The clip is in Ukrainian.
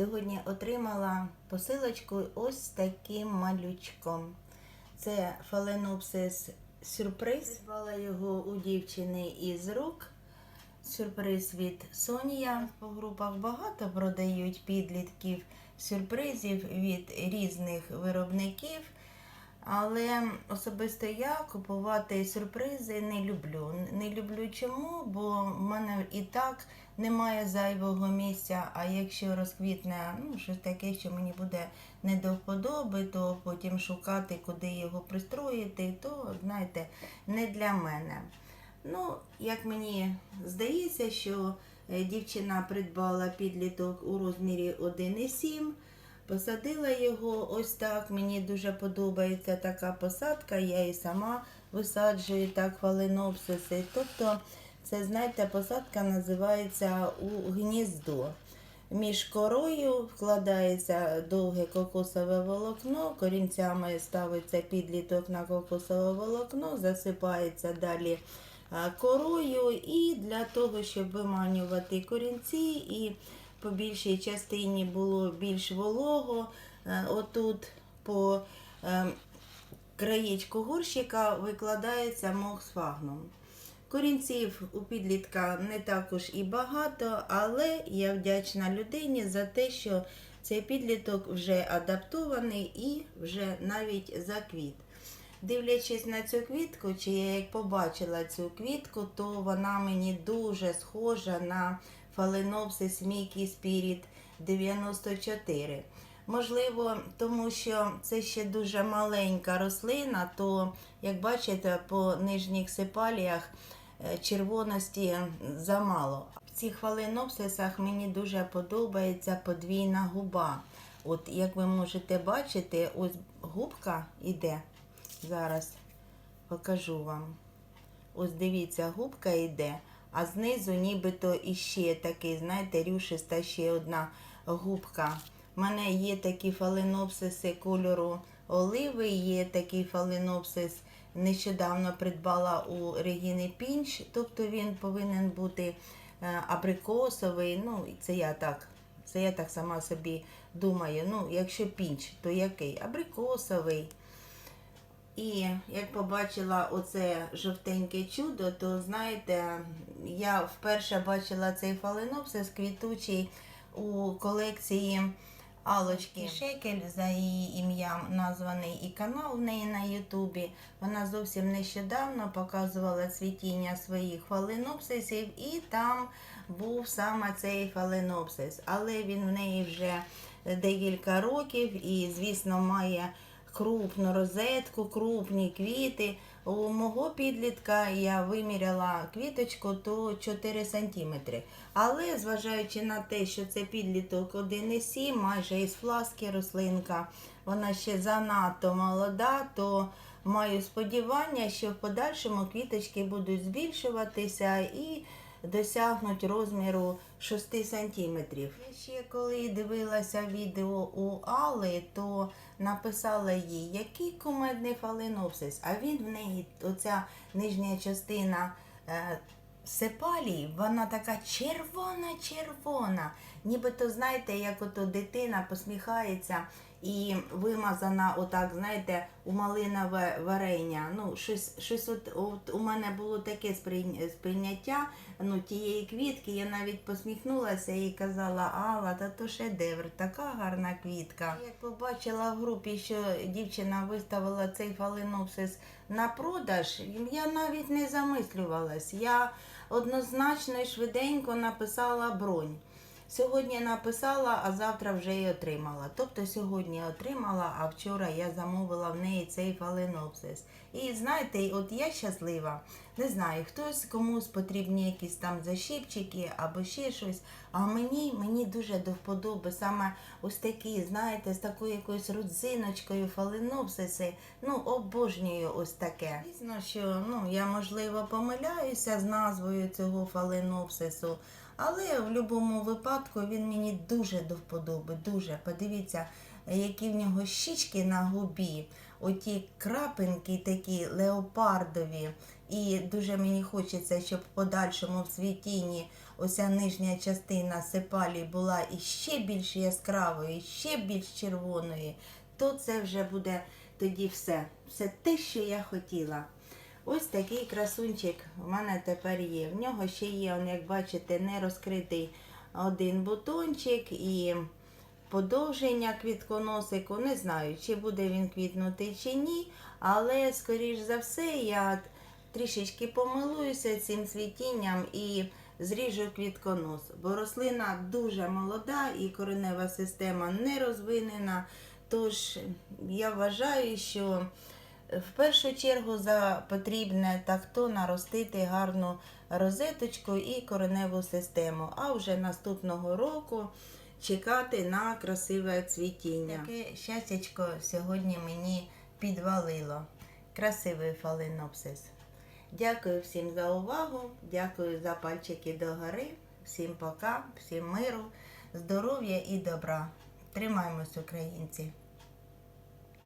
Сьогодні отримала посилочку ось таким малючком. Це фаленопсис сюрприз. Звала його у дівчини із рук. Сюрприз від Сонія. По групах багато продають підлітків сюрпризів від різних виробників. Але особисто я купувати сюрпризи не люблю. Не люблю чому, бо в мене і так немає зайвого місця. А якщо розквітне ну, щось таке, що мені буде не до вподоби, то потім шукати, куди його пристроїти, то знаєте, не для мене. Ну, як мені здається, що е, дівчина придбала підліток у розмірі 1,7. Посадила його ось так. Мені дуже подобається така посадка. Я і сама висаджую так фаленопсиси. Тобто, це, знаєте, посадка називається у гніздо. Між корою вкладається довге кокосове волокно, корінцями ставиться підліток на кокосове волокно, засипається далі корою і для того, щоб виманювати корінці і по більшій частині було більш волого. е, Отут по е, краєчку горщика викладається мох фагном. Корінців у підлітка не також і багато, але я вдячна людині за те, що цей підліток вже адаптований і вже навіть заквіт. Дивлячись на цю квітку, чи я як побачила цю квітку, то вона мені дуже схожа на Phalaenopsis Mickey Spirit 94. Можливо, тому що це ще дуже маленька рослина, то, як бачите, по нижніх сепаліях е, червоності замало. В цих фаленопсисах мені дуже подобається подвійна губа. От як ви можете бачити, ось губка іде. Зараз покажу вам. Ось дивіться, губка йде, а знизу нібито іще такий, знаєте, рюшиста ще одна губка. У мене є такі фаленопсиси кольору оливи, є такий фаленопсис. Нещодавно придбала у Регіни Пінч, тобто він повинен бути е, абрикосовий. Ну, це я так. Це я так сама собі думаю. Ну, якщо пінч, то який? Абрикосовий. І як побачила оце жовтеньке чудо, то знаєте, я вперше бачила цей фаленопсис квітучий у колекції Алочки Шекель за її ім'ям названий і канал в неї на Ютубі. Вона зовсім нещодавно показувала цвітіння своїх фаленопсисів, і там був саме цей фаленопсис. Але він в неї вже декілька років і, звісно, має крупну розетку, крупні квіти. У мого підлітка я виміряла квіточку то 4 см. Але зважаючи на те, що це підліток 1,7, майже із фласки рослинка, вона ще занадто молода, то маю сподівання, що в подальшому квіточки будуть збільшуватися і досягнуть розміру 6 сантиметрів. Я ще коли дивилася відео у Алли, то написала їй, який кумедний фаленопсис, а він в неї, оця нижня частина е, сепалії, вона така червона-червона. Нібито, знаєте, як ото дитина посміхається і вимазана, отак, знаєте, у малинове варення. Ну, щось, щось от, от у мене було таке сприйня- сприйняття ну, тієї квітки. Я навіть посміхнулася і казала, Алла, та то шедевр, така гарна квітка. Як побачила в групі, що дівчина виставила цей фаленопсис на продаж, я навіть не замислювалась. Я однозначно і швиденько написала бронь. Сьогодні написала, а завтра вже й отримала. Тобто сьогодні отримала, а вчора я замовила в неї цей фаленопсис. І знаєте, от я щаслива. Не знаю, хтось комусь потрібні якісь там защіпчики або ще щось. А мені, мені дуже до вподоби саме ось такі, знаєте, з такою якоюсь родзиночкою фаленопсиси. Ну, обожнюю ось таке. Звісно, що ну, я можливо помиляюся з назвою цього фаленопсису. Але в будь-якому випадку він мені дуже до вподоби, дуже. Подивіться, які в нього щічки на губі, оті крапинки такі леопардові. І дуже мені хочеться, щоб в подальшому в цвітінні оця нижня частина сепалі була іще більш яскравою, іще більш червоною, то це вже буде тоді все. Все те, що я хотіла. Ось такий красунчик в мене тепер є. В нього ще є, як бачите, не розкритий один бутончик і подовження квітконосику. Не знаю, чи буде він квітнути чи ні, але, скоріш за все, я трішечки помилуюся цим цвітінням і зріжу квітконос. Бо рослина дуже молода і коренева система не розвинена. Тож я вважаю, що в першу чергу за потрібне так то наростити гарну розеточку і кореневу систему, а вже наступного року чекати на красиве цвітіння. Таке щастячко сьогодні мені підвалило. Красивий фаленопсис. Дякую всім за увагу, дякую за пальчики догори. Всім пока, всім миру, здоров'я і добра. Тримаємось, українці!